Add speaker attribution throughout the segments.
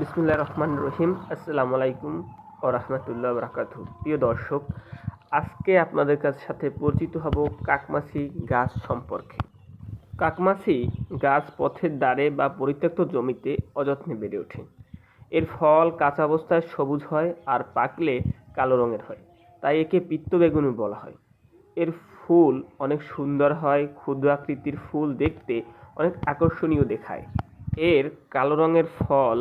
Speaker 1: বিসমুল্লাহ রহমান রহিম। আসসালামু আলাইকুম ও রহমতুল্লাহ বরাকাতু প্রিয় দর্শক, আজকে আপনাদের কাছে সাথে পরিচিত হব কাকমাছি গাছ সম্পর্কে। কাকমাছি গাছ পথের দ্বারে বা পরিত্যক্ত জমিতে অযত্নে বেড়ে ওঠে। এর ফল কাঁচা অবস্থায় সবুজ হয় আর পাকলে কালো রঙের হয়, তাই একে পিত্ত বেগুনি বলা হয়। এর ফুল অনেক সুন্দর হয়, ক্ষুদ্র আকৃতির ফুল দেখতে অনেক আকর্ষণীয় দেখায়। এর কালো রঙের ফল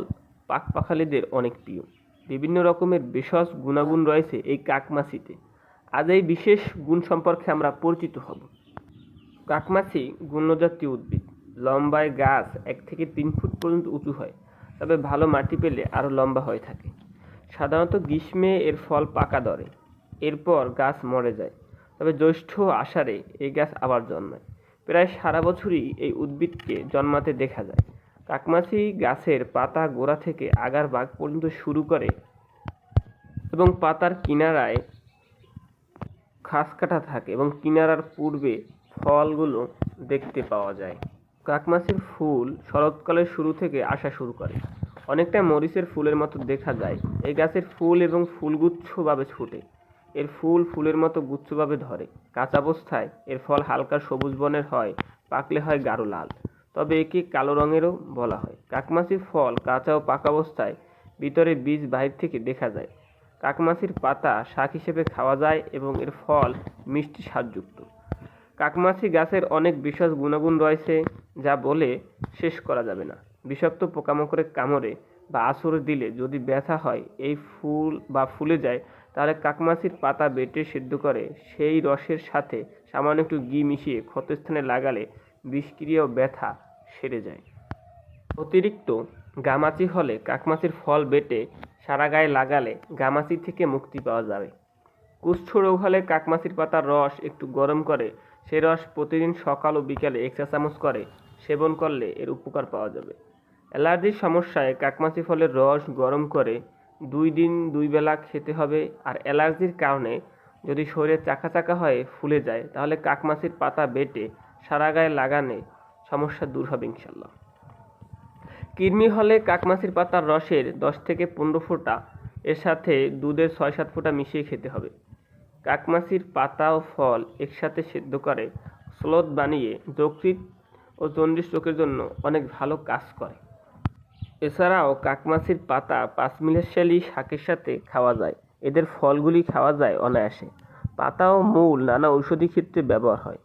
Speaker 1: পাকপাখালিদের অনেক প্রিয়। বিভিন্ন রকমের ভেষজ গুণাগুণ রয়েছে এই কাকমাছিতে। আজ এই বিশেষ গুণ সম্পর্কে আমরা পরিচিত হব। কাকমাছি গুণজাতীয় উদ্ভিদ। লম্বায় গাছ এক থেকে তিন ফুট পর্যন্ত উঁচু হয়, তবে ভালো মাটি পেলে আরও লম্বা হয়ে থাকে। সাধারণত গ্রীষ্মে এর ফল পাকা ধরে, এরপর গাছ মরে যায়। তবে জ্যৈষ্ঠ আষাঢ়ে এই গাছ আবার জন্মায়। প্রায় সারা বছরই এই উদ্ভিদকে জন্মাতে দেখা যায়। কাকমাছি গাছের পাতা গোড়া থেকে আগার ভাগ পর্যন্ত শুরু করে এবং পাতার কিনারায় খাস কাটা থাকে এবং কিনারার পূর্বে ফলগুলো দেখতে পাওয়া যায়। কাকমাছির ফুল শরৎকালের শুরু থেকে আসা শুরু করে। অনেকটা মরিচের ফুলের মতো দেখা যায়। এই গাছের ফুল এবং ফুলগুচ্ছভাবে ছোটে এর ফুল ফুলের মতো গুচ্ছভাবে ধরে। কাঁচা অবস্থায় এর ফল হালকা সবুজ বর্ণের হয়, পাকলে হয় গাঢ় লাল। তবে একে কালো রঙেরও বলা হয়। কাকমাছির ফল কাঁচা ও পাকা অবস্থায় ভিতরে বীজ বাহির থেকে দেখা যায়। কাকমাছির পাতা শাক হিসেবে খাওয়া যায় এবং এর ফল মিষ্টি স্বাদযুক্ত। কাকমাছি গাছের অনেক বিশেষ গুণাগুণ রয়েছে যা বলে শেষ করা যাবে না। বিষাক্ত পোকামাকড়ের কামড়ে বা আছর দিলে যদি ব্যথা হয়, এই ফুল বা ফুলে যায়, তাহলে কাকমাছির পাতা বেটে সিদ্ধ করে সেই রসের সাথে সামান্য একটু ঘি মিশিয়ে ক্ষতস্থানে লাগালে বিষক্রিয়া ব্যথা সেরে যায়। অতিরিক্ত গামাচি হলে কাকমাছির ফল বেটে সারা গায়ে লাগালে গামাচি থেকে মুক্তি পাওয়া যাবে। কুষ্ঠ রোগ হলে কাকমাছির পাতার রস একটু গরম করে, সে রস প্রতিদিন সকাল ও বিকালে এক চা চামচ করে, সেবন করলে এর উপকার পাওয়া যাবে। অ্যালার্জির সমস্যায় কাকমাছি ফলের রস গরম করে দুই দিন দুই বেলা খেতে হবে আর অ্যালার্জির কারণে যদি শরীরে চাকা চাকা হয়ে ফুলে যায়, তাহলে কাকমাছির পাতা বেটে সারা গায়ে লাগানে সমস্যা দূর হবে ইনশাল্লাহ কৃমি হলে কাকমাছির পাতার রসের দশ থেকে পনেরো ফোঁটা, এর সাথে দুধের ছয় সাত ফোঁটা মিশিয়ে খেতে হবে। কাকমাছির পাতা ও ফল একসাথে সেদ্ধ করে স্লোদ বানিয়ে যকৃত ও জন্ডিস চোখের জন্য অনেক ভালো কাজ করে। এছাড়াও কাকমাছির পাতা পাঁচ পাঁচমিলেশালি শাকের সাথে খাওয়া যায়। এদের ফলগুলি খাওয়া যায় অনায়াসে। পাতা ও মূল নানা ঔষধি ক্ষেত্রে ব্যবহার হয়।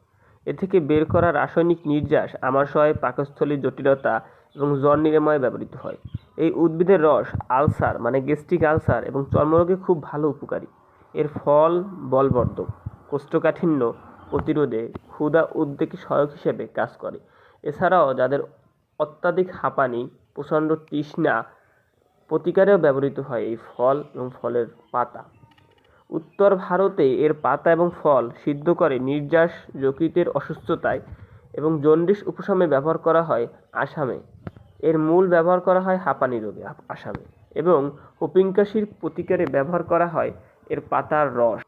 Speaker 1: এ থেকে বের করা রাসায়নিক নির্যাস আমাশয় পাকস্থলীর জটিলতা এবং জ্বর নিরাময়ে ব্যবহৃত হয়। এই উদ্ভিদের রস, আলসার মানে গ্যাস্ট্রিক আলসার এবং চর্মরোগে খুব ভালো উপকারী। এর ফল বলবর্ধক, কোষ্ঠকাঠিন্য প্রতিরোধে ক্ষুধা উদ্বেগে সহায়ক হিসেবে কাজ করে। এছাড়াও যাদের অত্যাধিক হাঁপানি, প্রচণ্ড তৃষ্ণা প্রতিকারেও ব্যবহৃত হয় এই ফল এবং ফলের পাতা। উত্তর ভারতে এর পাতা এবং ফল সিদ্ধ করে নির্যাস, যকৃতের অসুস্থতায় এবং জন্ডিস উপশমে ব্যবহার করা হয় আসামে। এর মূল ব্যবহার করা হয় হাঁপানি রোগে আসামে। এবং হোপিংকাশির প্রতিকারে ব্যবহার করা হয় এর পাতার রস।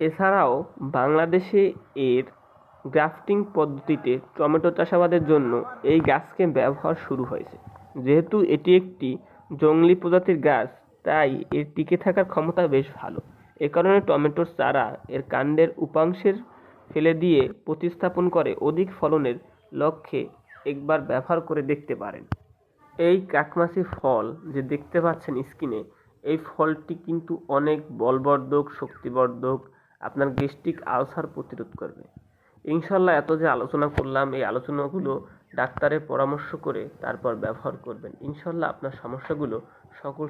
Speaker 1: এছাড়াও বাংলাদেশে এর গ্রাফটিং পদ্ধতিতে টমেটো চাষাবাদের জন্য এই গাছকে ব্যবহার শুরু হয়েছে। যেহেতু এটি একটি জংলি প্রজাতির গাছ, তাই এর টিকে থাকার ক্ষমতা বেশ ভালো। এ কারণে টমেটোর চারা এর কাণ্ডের উপাংশের ফেলে দিয়ে প্রতিস্থাপন করে অধিক ফলনের লক্ষ্যে একবার ব্যবহার করে দেখতে পারেন। এই কাকমাছি ফল যে দেখতে পাচ্ছেন স্কিনে এই ফলটি কিন্তু অনেক বলবর্ধক, শক্তিবর্ধক, আপনার গ্যাস্ট্রিক আলসার প্রতিরোধ করবে। ইনশাল্লাহ এত যে আলোচনা করলাম, এই আলোচনাগুলো ডাক্তারের পরামর্শ করে তারপর ব্যবহার করবেন। ইনশাল্লাহ আপনার সমস্যাগুলো সকল